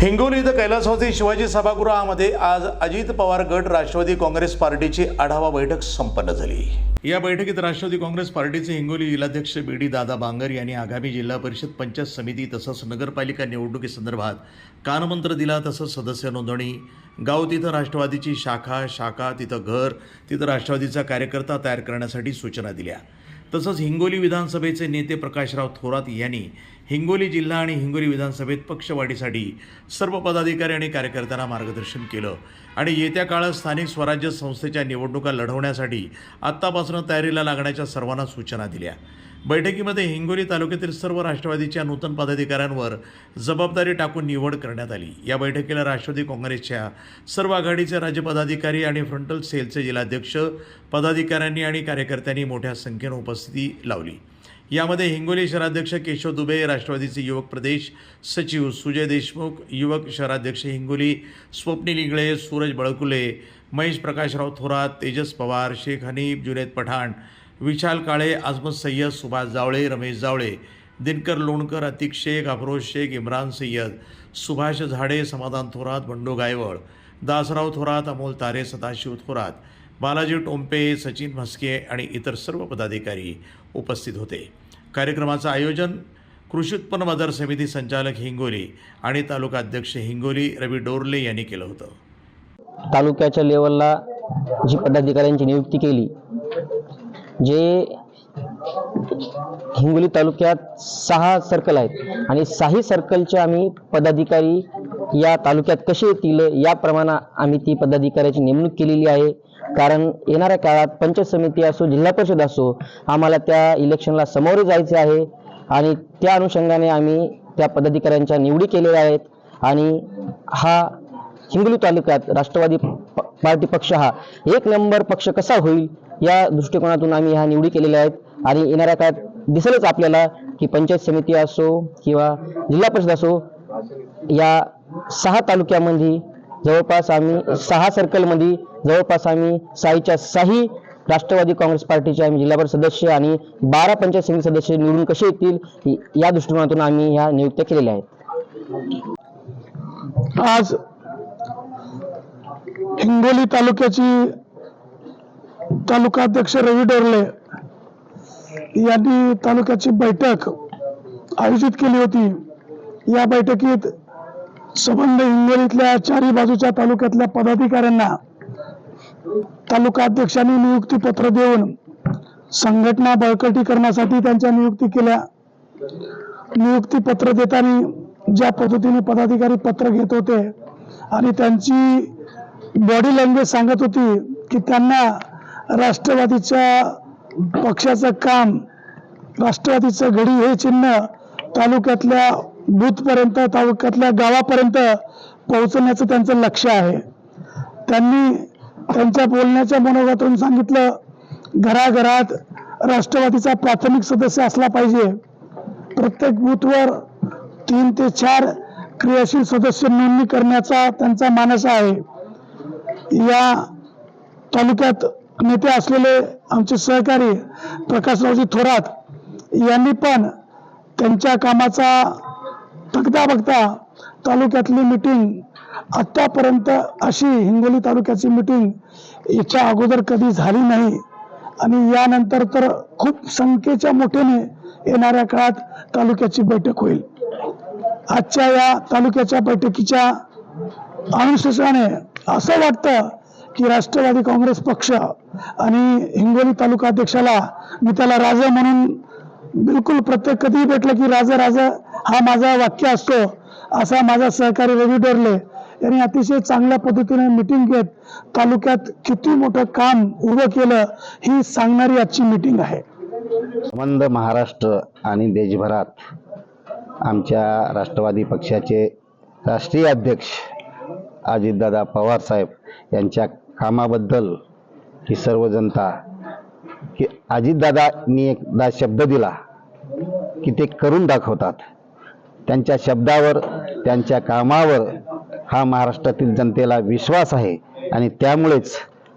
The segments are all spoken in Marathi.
हिंगोली इथं कैलासवासी शिवाजी सभागृहामध्ये आज अजित पवार गट राष्ट्रवादी काँग्रेस पार्टीची आढावा बैठक संपन्न झाली. या बैठकीत राष्ट्रवादी काँग्रेस पार्टीचे हिंगोली जिल्हाध्यक्ष बी डी दादा बांगर यांनी आगामी जिल्हा परिषद पंचायत समिती तसंच नगरपालिका निवडणुकीसंदर्भात कानमंत्र दिला तसंच सदस्य नोंदणी गाव तिथं राष्ट्रवादीची शाखा शाखा तिथं घर तिथं राष्ट्रवादीचा कार्यकर्ता तयार करण्यासाठी सूचना दिल्या. तसंच हिंगोली विधानसभेचे नेते प्रकाशराव थोरात यांनी हिंगोली जिल्हा आणि हिंगोली विधानसभेत पक्षवाढीसाठी सर्व पदाधिकारी आणि कार्यकर्त्यांना मार्गदर्शन केलं. आणि येत्या काळात स्थानिक स्वराज्य संस्थेच्या निवडणुका लढवण्यासाठी आत्तापासून तयारीला लागण्याच्या सर्वांना सूचना दिल्या. बैठकीमध्ये हिंगोली तालुक्यातील सर्व राष्ट्रवादीच्या नूतन पदाधिकाऱ्यांवर जबाबदारी टाकून निवड करण्यात आली. या बैठकीला राष्ट्रवादी काँग्रेसच्या सर्व आघाडीचे राज्य पदाधिकारी आणि फ्रंटल सेलचे जिल्हाध्यक्ष पदाधिकाऱ्यांनी आणि कार्यकर्त्यांनी मोठ्या संख्येनं उपस्थिती लावली. यामध्ये हिंगोली शहराध्यक्ष केशव दुबे राष्ट्रवादीचे युवक प्रदेश सचिव सुजय देशमुख युवक शहराध्यक्ष हिंगोली स्वप्नील इंगळे सूरज बळकुले महेश प्रकाशराव थोरात तेजस पवार शेख हनीफ जुनेद पठाण विशाल काळे आज़मत सय्यद सुभाष जावळे रमेश जावळे दिनकर लोणकर अतिक शेख अफरोज शेख इम्रान सय्यद सुभाष झाडे समाधान थोरात बंडू गायवळ दासराव थोरात अमोल तारे सदाशिव थोरात बालाजी टोंपे सचिन म्हस्के आणि इतर सर्व पदाधिकारी उपस्थित होते. कार्यक्रमाचं आयोजन कृषी उत्पन्न बाजार समिती संचालक हिंगोली आणि तालुका अध्यक्ष हिंगोली रवी डोरले यांनी केलं होतं. तालुक्याच्या लेवलला जी पदाधिकाऱ्यांची नियुक्ती केली जे हिंगोली तालुक्यात सहा सर्कल आहेत आणि सहाही सर्कलचे आम्ही पदाधिकारी या तालुक्यात कसे येतील याप्रमाणे आम्ही ती पदाधिकाऱ्याची नेमणूक केलेली आहे. कारण येणाऱ्या काळात पंचायत समिती असो जिल्हा परिषद असो आम्हाला त्या इलेक्शनला समोर जायचे आहे. आणि त्या अनुषंगाने आम्ही त्या पदाधिकाऱ्यांच्या निवडी केलेल्या आहेत. आणि हा हिंगोली तालुक्यात राष्ट्रवादी प- पार्टी पक्ष हा एक नंबर पक्ष कसा होईल या दृष्टिकोनातून आम्ही ह्या निवडी केलेल्या आहेत. आणि येणाऱ्या काळात दिसेलच आपल्याला की पंचायत समिती असो किंवा जिल्हा परिषद असो या सहा तालुक्यामध्ये जवळपास आम्ही सहा सर्कलमध्ये जवळपास आम्ही साईच्या साही राष्ट्रवादी काँग्रेस पार्टीचे आम्ही जिल्हाभर सदस्य आणि बारा पंचायत समिती सदस्य निवडून कसे येतील या दृष्टिकोनातून आम्ही ह्या नियुक्त्या केलेल्या आहेत. आज हिंगोली तालुक्याची तालुकाध्यक्ष रवी डोरले यांनी तालुक्याची बैठक आयोजित केली होती. या बैठकीत संबंध हिंगोलीतल्या चारी बाजूच्या तालुक्यातल्या पदाधिकाऱ्यांना तालुका अध्यक्षांनी नियुक्ती पत्र देऊन संघटना बळकटी करण्यासाठी त्यांच्या नियुक्ती केल्या. नियुक्ती पत्र देताना ज्या पद्धतीने पदाधिकारी पत्र घेत होते आणि त्यांची बॉडी लँग्वेज सांगत होती की त्यांना राष्ट्रवादीच्या पक्षाचं काम राष्ट्रवादीचं घडी हे चिन्ह तालुक्यातल्या बूथपर्यंत तालुक्यातल्या गावापर्यंत पोहोचवण्याचं त्यांचं लक्ष आहे. त्यांनी त्यांच्या बोलण्याच्या मनोगतातून सांगितलं घराघरात राष्ट्रवादीचा प्राथमिक सदस्य असला पाहिजे. प्रत्येक बूथवर तीन ते चार क्रियाशील सदस्य नोंदणी करण्याचा त्यांचा मानस आहे. या तालुक्यात नेते असलेले आमचे सहकारी प्रकाशरावजी थोरात यांनी पण त्यांच्या कामाचा बघता बघता तालुक्यातली मिटिंग आत्तापर्यंत अशी हिंगोली तालुक्याची मिटिंग याच्या अगोदर कधी झाली नाही. आणि यानंतर तर खूप संख्येच्या मोठ्याने येणाऱ्या काळात तालुक्याची बैठक होईल. आजच्या या तालुक्याच्या बैठकीच्या अनुशेषाने असं वाटतं की राष्ट्रवादी काँग्रेस पक्ष आणि हिंगोली तालुका अध्यक्षाला मी त्याला राजा म्हणून बिलकुल प्रत्येक कधीही भेटलं की राजा राजा हा माझा वाक्य असतो. असा माझा सहकारी रवी डोरले यांनी अतिशय चांगल्या पद्धतीने मिटिंग घेत तालुक्यात किती मोठं काम उभं केलं ही सांगणारी आजची मिटिंग आहे. संबंध महाराष्ट्र आणि देशभरात आमच्या राष्ट्रवादी पक्षाचे राष्ट्रीय अध्यक्ष अजितदादा पवारसाहेब यांच्या कामाबद्दल ही सर्व जनता की अजितदादांनी एकदा शब्द दिला की ते करून दाखवतात. त्यांच्या शब्दावर त्यांच्या कामावर हा महाराष्ट्रातील जनतेला विश्वास आहे आणि त्यामुळेच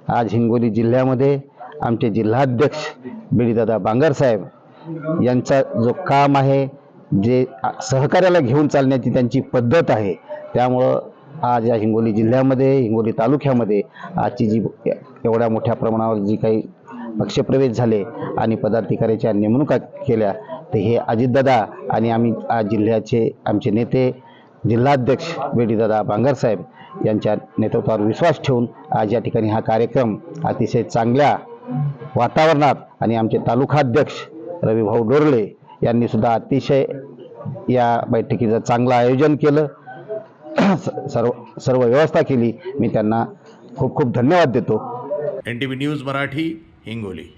आज हिंगोली जिल्ह्यामध्ये आमचे जिल्हाध्यक्ष बिडीदादा बांगरसाहेब यांचा जो काम आहे जे सहकार्याला घेऊन चालण्याची त्यांची पद्धत आहे त्यामुळं आज या हिंगोली जिल्ह्यामध्ये हिंगोली तालुक्यामध्ये आजची जी एवढ्या मोठ्या प्रमाणावर जी काही पक्षप्रवेश झाले आणि पदाधिकाऱ्याच्या नेमणुका केल्या तर हे अजितदादा आणि आम्ही आज जिल्ह्याचे आमचे नेते जिल्हाध्यक्ष बेडीदादा बांगरसाहेब यांच्या नेतृत्वावर विश्वास ठेवून आज या ठिकाणी हा कार्यक्रम अतिशय चांगल्या वातावरणात आणि आमचे तालुकाध्यक्ष रविभाऊ डोरले यांनी सुद्धा अतिशय या बैठकीचं चांगलं आयोजन केलं. सर्व सर्व व्यवस्था केली. मी त्यांना खूप खूप धन्यवाद देतो. N T V news Marathi Hingoli